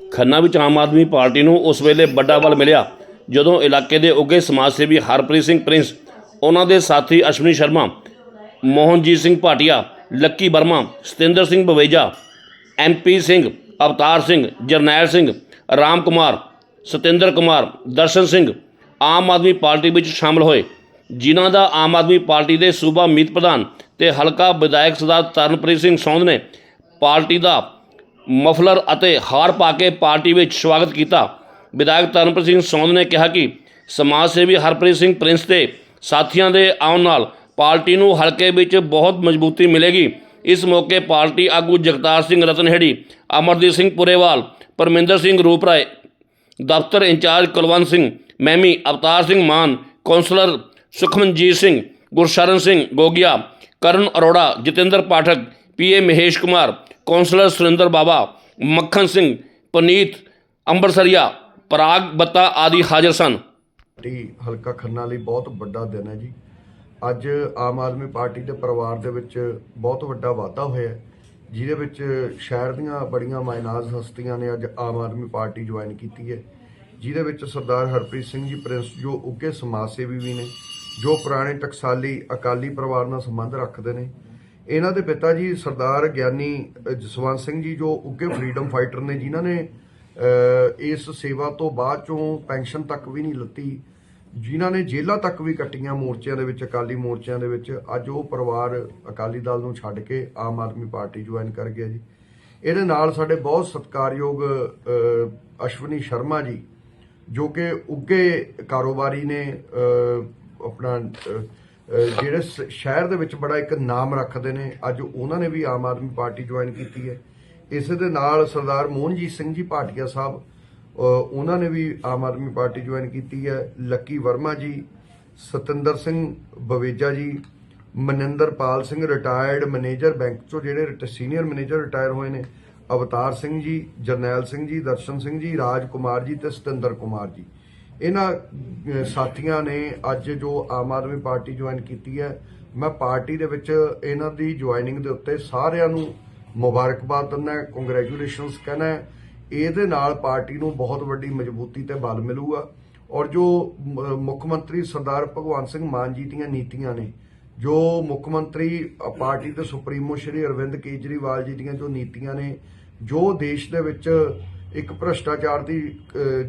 ਖੰਨਾ ਵਿੱਚ ਆਮ ਆਦਮੀ ਪਾਰਟੀ ਨੂੰ ਉਸ ਵੇਲੇ ਵੱਡਾ ਬਲ ਮਿਲਿਆ, ਜਦੋਂ ਇਲਾਕੇ ਦੇ ਉੱਗੇ ਸਮਾਜ ਸੇਵੀ ਹਰਪ੍ਰੀਤ ਸਿੰਘ ਪ੍ਰਿੰਸ, ਉਹਨਾਂ ਦੇ ਸਾਥੀ Ashwani Sharma, Mohanjeet Singh Bhatia, Lucky Verma, Satinder Singh Baweja MP Singh, Avtar Singh, Jarnail Singh, Ram Kumar, Satinder Kumar, Darshan Singh Aam Aadmi party ਵਿੱਚ ਸ਼ਾਮਲ ਹੋਏ। ਜਿਨ੍ਹਾਂ ਦਾ ਆਮ ਆਦਮੀ ਪਾਰਟੀ ਦੇ ਸੂਬਾ ਮੀਤ ਪ੍ਰਧਾਨ ਤੇ ਹਲਕਾ ਵਿਧਾਇਕ ਸਰਦਾਰ ਤਰਨਪ੍ਰੀਤ ਸਿੰਘ ਸੌਂਦ ਨੇ ਪਾਰਟੀ ਦਾ ਮਫਲਰ ਅਤੇ ਹਾਰ ਪਾ ਕੇ ਪਾਰਟੀ ਵਿੱਚ ਸਵਾਗਤ ਕੀਤਾ। ਵਿਧਾਇਕ ਤਰਨਪ੍ਰੀਤ ਸਿੰਘ ਸੌਂਦ ਨੇ ਕਿਹਾ ਕਿ ਸਮਾਜ ਸੇਵੀ ਹਰਪ੍ਰੀਤ ਸਿੰਘ ਪ੍ਰਿੰਸ ਤੇ ਸਾਥੀਆਂ ਦੇ ਆਉਣ ਨਾਲ ਪਾਰਟੀ ਨੂੰ ਹਲਕੇ ਵਿੱਚ ਬਹੁਤ ਮਜ਼ਬੂਤੀ ਮਿਲੇਗੀ। ਇਸ ਮੌਕੇ ਪਾਰਟੀ ਆਗੂ ਜਗਤਾਰ ਸਿੰਘ ਰਤਨਹੇੜੀ, ਅਮਰਦੀਪ ਸਿੰਘ ਪੁਰੇਵਾਲ, ਪਰਮਿੰਦਰ ਸਿੰਘ ਰੂਪਰਾਏ, ਦਫ਼ਤਰ incharge Kulwant Singh Mami Avtar Singh Mann, councillor Sukhmanjit Singh, Gursharan Singh Gogia, Karan Arora, Jatinder Pathak PA Mahesh Kumar councillor Surinder Baba Makhan Singh Puneet Ambarsaria Parag Batta ਆਦਿ ਹਾਜ਼ਰ ਸਨ। ਪਾਰਟੀ ਹਲਕਾ ਖੰਨਾ ਲਈ ਬਹੁਤ ਵੱਡਾ ਦਿਨ ਹੈ ਜੀ। ਅੱਜ ਆਮ ਆਦਮੀ ਪਾਰਟੀ ਦੇ ਪਰਿਵਾਰ ਦੇ ਵਿੱਚ ਬਹੁਤ ਵੱਡਾ ਵਾਧਾ ਹੋਇਆ ਹੈ, ਜਿਹਦੇ ਵਿੱਚ ਸ਼ਹਿਰ ਦੀਆਂ ਬੜੀਆਂ ਮਾਇਨਾਜ਼ ਹਸਤੀਆਂ ਨੇ ਅੱਜ ਆਮ ਆਦਮੀ ਪਾਰਟੀ ਜੁਆਇਨ ਕੀਤੀ ਹੈ ਜਿਹਦੇ ਵਿੱਚ ਸਰਦਾਰ ਹਰਪ੍ਰੀਤ ਸਿੰਘ ਜੀ ਪ੍ਰਿੰਸ ਜੋ ਉੱਘੇ ਸਮਾਜ ਸੇਵੀ ਵੀ ਨੇ ਜੋ ਪੁਰਾਣੇ ਟਕਸਾਲੀ ਅਕਾਲੀ ਪਰਿਵਾਰ ਨਾਲ ਸੰਬੰਧ ਰੱਖਦੇ ਨੇ ਇਹਨਾਂ ਦੇ ਪਿਤਾ ਜੀ ਸਰਦਾਰ ਗਿਆਨੀ ਜਸਵੰਤ ਸਿੰਘ ਜੀ, ਜੋ ਉੱਗੇ ਫਰੀडम ਫਾਈਟਰ ਨੇ, ਜਿਨ੍ਹਾਂ ਨੇ ਇਸ ਸੇਵਾ ਤੋਂ ਬਾਅਦ ਚੋਂ ਪੈਨਸ਼ਨ ਤੱਕ ਵੀ ਨਹੀਂ ਲੱਤੀ, ਜਿਨ੍ਹਾਂ ਨੇ ਜੇਲ੍ਹਾਂ ਤੱਕ ਵੀ ਕੱਟੀਆਂ ਮੋਰਚਿਆਂ ਦੇ ਵਿੱਚ, ਅਕਾਲੀ ਮੋਰਚਿਆਂ ਦੇ ਵਿੱਚ, ਅੱਜ ਉਹ ਪਰਿਵਾਰ ਅਕਾਲੀ ਦਲ ਨੂੰ ਛੱਡ ਕੇ ਆਮ ਆਦਮੀ ਪਾਰਟੀ ਜੁਆਇਨ ਕਰ ਗਿਆ ਜੀ। ਇਹਦੇ ਨਾਲ ਸਾਡੇ ਬਹੁਤ ਸਤਿਕਾਰਯੋਗ ਅਸ਼ਵਨੀ ਸ਼ਰਮਾ ਜੀ, ਜੋ ਕਿ ਉੱਗੇ ਕਾਰੋਬਾਰੀ ਨੇ ਆਪਣਾ ਜਿਹੜੇ ਸ- ਸ਼ਹਿਰ ਦੇ ਵਿੱਚ ਬੜਾ ਇੱਕ ਨਾਮ ਰੱਖਦੇ ਨੇ, ਅੱਜ ਉਹਨਾਂ ਨੇ ਵੀ ਆਮ ਆਦਮੀ ਪਾਰਟੀ ਜੁਆਇਨ ਕੀਤੀ ਹੈ। ਇਸੇ ਦੇ ਨਾਲ ਸਰਦਾਰ ਮੋਹਨਜੀਤ ਸਿੰਘ ਜੀ ਭਾਟੀਆ ਸਾਹਿਬ ਉਹਨਾਂ ਨੇ ਵੀ ਆਮ ਆਦਮੀ ਪਾਰਟੀ ਜੁਆਇਨ ਕੀਤੀ ਹੈ। ਲੱਕੀ ਵਰਮਾ ਜੀ, Satinder Singh Baweja ji Maninderpal Singh retired manager bank ਚੋਂ ਜਿਹੜੇ ਸੀਨੀਅਰ ਮੈਨੇਜਰ ਰਿਟਾਇਰ ਹੋਏ ਨੇ, ਅਵਤਾਰ ਸਿੰਘ ਜੀ, ਜਰਨੈਲ ਸਿੰਘ ਜੀ, ਦਰਸ਼ਨ ਸਿੰਘ ਜੀ ਰਾਜ ਕੁਮਾਰ ਜੀ ਤੇ ਸਤਿੰਦਰ ਕੁਮਾਰ ਜੀ। ਇਹਨਾਂ ਸਾਥੀਆਂ ਨੇ ਅੱਜ ਜੋ ਆਮ ਆਦਮੀ ਪਾਰਟੀ ਜੁਆਇਨ ਕੀਤੀ ਹੈ, ਮੈਂ ਪਾਰਟੀ ਦੇ ਵਿੱਚ ਇਹਨਾਂ ਦੀ ਜੁਆਇਨਿੰਗ ਦੇ ਉੱਤੇ ਸਾਰਿਆਂ ਨੂੰ ਮੁਬਾਰਕਬਾਦ ਦਿੰਦਾ ਕੰਗ੍ਰੈਚੁਲੇਸ਼ਨਸ ਕਹਿੰਦਾ ਇਹਦੇ ਨਾਲ ਪਾਰਟੀ ਨੂੰ ਬਹੁਤ ਵੱਡੀ ਮਜ਼ਬੂਤੀ ਤੇ ਬਲ ਮਿਲੂਗਾ। ਔਰ ਜੋ ਮੁੱਖ ਮੰਤਰੀ ਸਰਦਾਰ ਭਗਵੰਤ ਸਿੰਘ ਮਾਨ ਜੀ ਦੀਆਂ ਨੀਤੀਆਂ ਨੇ, ਜੋ ਮੁੱਖ ਮੰਤਰੀ ਪਾਰਟੀ ਦੇ ਸੁਪਰੀਮੋ ਸ਼੍ਰੀ ਅਰਵਿੰਦ ਕੇਜਰੀਵਾਲ ਜੀ ਦੀਆਂ ਜੋ ਨੀਤੀਆਂ ਨੇ, ਜੋ ਦੇਸ਼ ਦੇ ਵਿੱਚ ਇੱਕ ਭ੍ਰਸ਼ਟਾਚਾਰ ਦੀ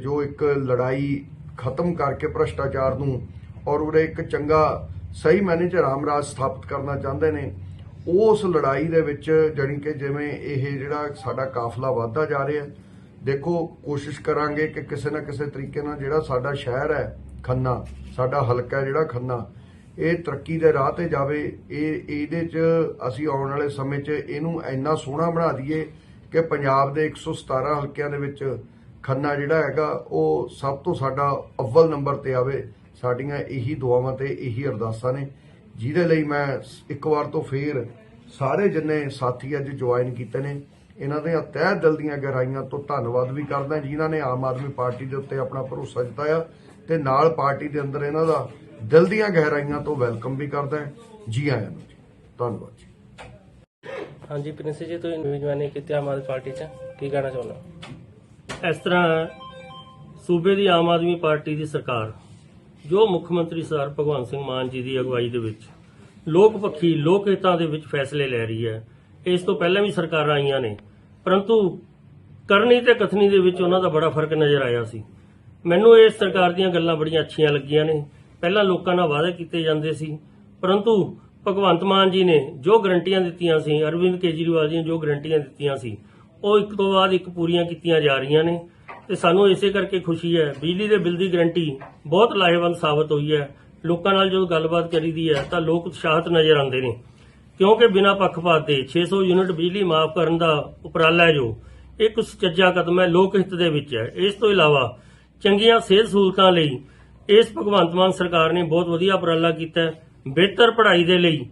ਜੋ ਇੱਕ ਲੜਾਈ ਖਤਮ ਕਰਕੇ ਭ੍ਰਸ਼ਟਾਚਾਰ ਨੂੰ ਔਰ ਉਰੇ ਇੱਕ ਚੰਗਾ ਸਹੀ ਮੈਨੇ ਚ ਰਾਮਰਾਜ ਸਥਾਪਿਤ ਕਰਨਾ ਚਾਹੁੰਦੇ ਨੇ, ਉਸ ਲੜਾਈ ਦੇ ਵਿੱਚ ਜਾਣੀ ਕਿ ਜਿਵੇਂ ਇਹ ਜਿਹੜਾ ਸਾਡਾ ਕਾਫਲਾ ਵਧਦਾ ਜਾ ਰਿਹਾ ਹੈ, ਦੇਖੋ ਕੋਸ਼ਿਸ਼ ਕਰਾਂਗੇ ਕਿ ਕਿਸੇ ਨਾ ਕਿਸੇ ਤਰੀਕੇ ਨਾਲ ਜਿਹੜਾ ਸਾਡਾ ਸ਼ਹਿਰ ਹੈ ਖੰਨਾ, ਸਾਡਾ ਹਲਕਾ ਜਿਹੜਾ ਖੰਨਾ, ਇਹ ਤਰੱਕੀ ਦੇ ਰਾਹ ਤੇ ਜਾਵੇ, ਇਹ ਇਹਦੇ 'ਚ ਅਸੀਂ ਆਉਣ ਵਾਲੇ ਸਮੇਂ 'ਚ ਇਹਨੂੰ ਇੰਨਾ ਸੋਹਣਾ ਬਣਾ ਦਈਏ ਕਿ ਪੰਜਾਬ ਦੇ 117 ਹਲਕਿਆਂ ਦੇ ਵਿੱਚ ਖੰਨਾ ਜਿਹੜਾ ਹੈਗਾ, ਉਹ ਸਭ ਤੋਂ ਸਾਡਾ ਅਵਲ ਨੰਬਰ ਤੇ ਆਵੇ। ਸਾਡੀਆਂ ਇਹੀ ਦੁਆਵਾਂ ਤੇ ਇਹੀ ਅਰਦਾਸਾਂ ਨੇ। ਜਿਹਦੇ ਲਈ ਮੈਂ ਇੱਕ ਵਾਰ ਤੋਂ ਫੇਰ ਸਾਰੇ ਜਿੰਨੇ ਸਾਥੀ ਅੱਜ ਜੁਆਇਨ ਕੀਤੇ ਨੇ, ਇਹਨਾਂ ਦੇ ਤਹਿ ਦਿਲ ਦੀਆਂ ਗਹਿਰਾਈਆਂ ਤੋਂ ਧੰਨਵਾਦ ਵੀ ਕਰਦਾ ਜਿਨ੍ਹਾਂ ਨੇ ਆਮ ਆਦਮੀ ਪਾਰਟੀ ਦੇ ਉੱਤੇ ਆਪਣਾ ਭਰੋਸਾ ਜਤਾਇਆ ਤੇ ਨਾਲ ਪਾਰਟੀ ਦੇ ਅੰਦਰ ਇਹਨਾਂ ਦਾ ਦਿਲ ਦੀਆਂ ਗਹਿਰਾਈਆਂ ਤੋਂ ਵੈਲਕਮ ਵੀ ਕਰਦਾ ਜੀ ਆਇਆਂ ਨੂੰ ਧੰਨਵਾਦ ਜੀ। ਹਾਂਜੀ, ਪ੍ਰਿੰਸ ਜੀ, ਤੁਸੀਂ ਨਵੀਂ ਜੁਆਇਨਿੰਗ ਕੀਤੀ ਆਮ ਆਦਮੀ ਪਾਰਟੀ 'ਚ। ਕੀ ਕਹਿਣਾ ਚਾਹੁੰਦਾ ਇਸ ਤਰ੍ਹਾਂ ਸੂਬੇ ਦੀ ਆਮ ਆਦਮੀ ਪਾਰਟੀ ਦੀ ਸਰਕਾਰ, ਜੋ ਮੁੱਖ ਮੰਤਰੀ ਸਰ ਭਗਵੰਤ ਸਿੰਘ ਮਾਨ ਜੀ ਦੀ ਅਗਵਾਈ ਦੇ ਵਿੱਚ ਲੋਕ ਪੱਖੀ, ਲੋਕ ਹਿੱਤਾਂ ਦੇ ਵਿੱਚ ਫੈਸਲੇ ਲੈ ਰਹੀ ਹੈ। ਇਸ ਤੋਂ ਪਹਿਲਾਂ ਵੀ ਸਰਕਾਰਾਂ ਆਈਆਂ ਨੇ, ਪਰੰਤੂ ਕਰਨੀ ਤੇ ਕਥਨੀ ਦੇ ਵਿੱਚ ਉਹਨਾਂ ਦਾ ਬੜਾ ਫ਼ਰਕ ਨਜ਼ਰ ਆਇਆ ਸੀ। ਮੈਨੂੰ ਇਸ ਸਰਕਾਰ ਦੀਆਂ ਗੱਲਾਂ ਬੜੀਆਂ ਅੱਛੀਆਂ ਲੱਗੀਆਂ ਨੇ। ਪਹਿਲਾਂ ਲੋਕਾਂ ਨਾਲ ਵਾਅਦੇ ਕੀਤੇ ਜਾਂਦੇ ਸੀ, ਪਰੰਤੂ ਭਗਵੰਤ ਮਾਨ ਜੀ ਨੇ ਜੋ ਗਰੰਟੀਆਂ ਦਿੱਤੀਆਂ ਸੀ, ਅਰਵਿੰਦ ਕੇਜਰੀਵਾਲ ਜੀ ਨੇ ਜੋ ਗਰੰਟੀਆਂ ਦਿੱਤੀਆਂ ਸੀ ਉਹ ਇੱਕ ਤੋਂ ਬਾਅਦ ਇੱਕ ਪੂਰੀਆਂ ਕੀਤੀਆਂ ਜਾ ਰਹੀਆਂ ਨੇ। ਤੇ ਸਾਨੂੰ ਇਸੇ ਕਰਕੇ ਖੁਸ਼ੀ ਹੈ, ਬਿਜਲੀ ਦੇ ਬਿੱਲ ਦੀ ਗਰੰਟੀ ਬਹੁਤ ਲਾਹੇਵੰਦ ਸਾਬਤ ਹੋਈ ਹੈ। ਲੋਕਾਂ ਨਾਲ ਜਦੋਂ ਗੱਲਬਾਤ ਕਰੀਦੀ ਹੈ, ਤਾਂ ਲੋਕ ਉਤਸ਼ਾਹਿਤ ਨਜ਼ਰ ਆਉਂਦੇ ਨੇ। ਕਿਉਂਕਿ ਬਿਨਾਂ ਪੱਖਪਾਤ ਦੇ 600 ਯੂਨਿਟ ਬਿਜਲੀ ਮਾਫ ਕਰਨ ਦਾ ਉਪਰਾਲਾ ਹੈ ਜੋ ਇੱਕ ਸੁਚੱਜਾ ਕਦਮ ਹੈ ਲੋਕ ਹਿੱਤ ਦੇ ਵਿੱਚ ਹੈ। ਇਸ ਤੋਂ ਇਲਾਵਾ ਚੰਗੀਆਂ ਸਿਹਤ ਸਹੂਲਤਾਂ ਲਈ ਇਸ ਭਗਵੰਤ ਮਾਨ ਸਰਕਾਰ ਨੇ ਬਹੁਤ ਵਧੀਆ ਉਪਰਾਲਾ ਕੀਤਾ ਹੈ। ਬਿਹਤਰ ਪੜ੍ਹਾਈ ਦੇ ਲਈ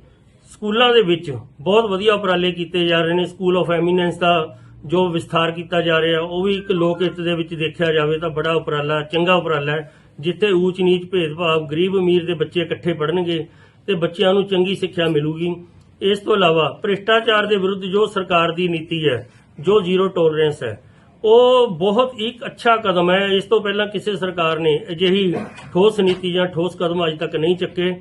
ਸਕੂਲਾਂ ਦੇ ਵਿੱਚ ਬਹੁਤ ਵਧੀਆ ਉਪਰਾਲੇ ਕੀਤੇ ਜਾ ਰਹੇ ਨੇ। ਸਕੂਲ ਆਫ ਐਮੀਨੈਂਸ ਦਾ ਜੋ ਵਿਸਥਾਰ ਕੀਤਾ ਜਾ ਰਿਹਾ, ਉਹ ਵੀ ਇੱਕ ਲੋਕ ਹਿੱਤ ਦੇ ਵਿੱਚ ਦੇਖਿਆ ਜਾਵੇ ਤਾਂ ਬੜਾ ਉਪਰਾਲਾ, ਚੰਗਾ ਉਪਰਾਲਾ ਹੈ, ਜਿੱਥੇ ਊਚ ਨੀਚ ਭੇਦਭਾਵ, ਗਰੀਬ ਅਮੀਰ ਦੇ ਬੱਚੇ ਇਕੱਠੇ ਪੜ੍ਹਨਗੇ ਤੇ ਬੱਚਿਆਂ ਨੂੰ ਚੰਗੀ ਸਿੱਖਿਆ ਮਿਲੂਗੀ। ਇਸ ਤੋਂ ਇਲਾਵਾ ਭ੍ਰਿਸ਼ਟਾਚਾਰ ਦੇ ਵਿਰੁੱਧ ਜੋ ਸਰਕਾਰ ਦੀ ਨੀਤੀ ਹੈ, ਜੋ ਜ਼ੀਰੋ ਟੋਲਰੈਂਸ ਹੈ, ਉਹ ਬਹੁਤ ਇੱਕ ਅੱਛਾ ਕਦਮ ਹੈ। ਇਸ ਤੋਂ ਪਹਿਲਾਂ ਕਿਸੇ ਸਰਕਾਰ ਨੇ ਅਜਿਹੀ ਠੋਸ ਨੀਤੀ ਜਾਂ ਠੋਸ ਕਦਮ ਅਜੇ ਤੱਕ ਨਹੀਂ ਚੱਕੇ।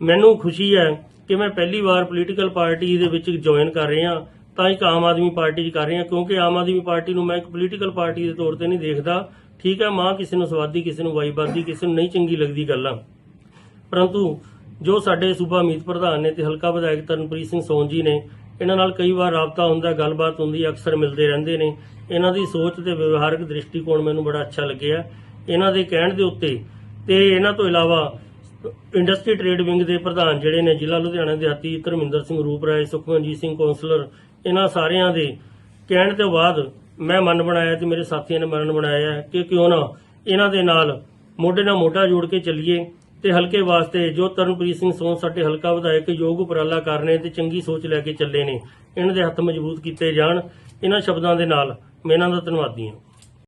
ਮੈਨੂੰ ਖੁਸ਼ੀ ਹੈ ਕਿ ਮੈਂ ਪਹਿਲੀ ਵਾਰ ਪੋਲੀਟੀਕਲ ਪਾਰਟੀ ਦੇ ਵਿੱਚ ਜੁਆਇਨ ਕਰ ਰਿਹਾ। ਤਾਂ ਇੱਕ ਆਮ ਆਦਮੀ ਪਾਰਟੀ 'ਚ ਕਰ ਰਿਹਾ ਕਿਉਂਕਿ ਆਮ ਆਦਮੀ ਪਾਰਟੀ ਨੂੰ ਮੈਂ ਇੱਕ ਪੋਲੀਟੀਕਲ ਪਾਰਟੀ ਦੇ ਤੌਰ ਤੇ ਨਹੀਂ ਦੇਖਦਾ। ਠੀਕ ਹੈ, ਮਾਂ ਕਿਸੇ ਨੂੰ ਸਵਾਦੀ, ਕਿਸੇ ਨੂੰ ਵਾਈਬਾਦੀ ਕਿਸੇ ਨੂੰ ਨਹੀਂ ਚੰਗੀ ਲੱਗਦੀ ਗੱਲਾਂ ਪਰੰਤੂ ਜੋ ਸਾਡੇ ਸੂਬਾ ਮੀਤ ਪ੍ਰਧਾਨ ਨੇ ਤੇ ਹਲਕਾ ਵਿਧਾਇਕ ਤਰਨਪ੍ਰੀਤ ਸਿੰਘ ਸੋਨ ਜੀ ਨੇ, ਇਹਨਾਂ ਨਾਲ ਕਈ ਵਾਰ ਰਾਬਤਾ ਹੁੰਦਾ, ਗੱਲਬਾਤ ਹੁੰਦੀ, ਅਕਸਰ ਮਿਲਦੇ ਰਹਿੰਦੇ ਨੇ। ਇਹਨਾਂ ਦੀ ਸੋਚ ਤੇ ਵਿਵਹਾਰਕ ਦ੍ਰਿਸ਼ਟੀਕੋਣ ਮੈਨੂੰ ਬੜਾ ਅੱਛਾ ਲੱਗਿਆ। ਇਹਨਾਂ ਦੇ ਕਹਿਣ ਦੇ ਉੱਤੇ ਤੇ ਇਹਨਾਂ ਤੋਂ ਇਲਾਵਾ ਇੰਡਸਟਰੀ ਟ੍ਰੇਡ ਵਿੰਗ ਦੇ ਪ੍ਰਧਾਨ ਜਿਹੜੇ ਨੇ ਜ਼ਿਲ੍ਹਾ ਲੁਧਿਆਣਾ ਦੇ ਹਾਤੀ ਧਰਮਿੰਦਰ ਸਿੰਘ ਰੂਪਰਾਏ ਸੁਖਮਨਜੀਤ ਸਿੰਘ ਕੌਂਸਲਰ, ਇਹਨਾਂ ਸਾਰਿਆਂ ਦੇ ਕਹਿਣ ਤੋਂ ਬਾਅਦ ਮੈਂ ਮਨ ਬਣਾਇਆ ਤੇ ਮੇਰੇ ਸਾਥੀਆਂ ਨੇ ਮਨ ਬਣਾਇਆ ਕਿ ਕਿਉਂ ਨਾ ਇਹਨਾਂ ਦੇ ਨਾਲ ਮੋਢੇ ਨਾਲ ਮੋਢਾ ਜੋੜ ਕੇ ਚੱਲੀਏ ਤੇ ਹਲਕੇ ਵਾਸਤੇ ਜੋ ਤਰਨਪ੍ਰੀਤ ਸਿੰਘ ਸੋਨ ਸਾਡੇ ਹਲਕਾ ਵਿਧਾਇਕ ਯੋਗ ਉਪਰਾਲਾ ਕਰ ਰਹੇ ਤੇ ਚੰਗੀ ਸੋਚ ਲੈ ਕੇ ਚੱਲੇ ਨੇ, ਇਹਨਾਂ ਦੇ ਹੱਥ ਮਜ਼ਬੂਤ ਕੀਤੇ ਜਾਣ, ਇਹਨਾਂ ਸ਼ਬਦਾਂ ਦੇ ਨਾਲ ਮੈਂ ਇਹਨਾਂ ਦਾ ਧੰਨਵਾਦੀ ਹਾਂ।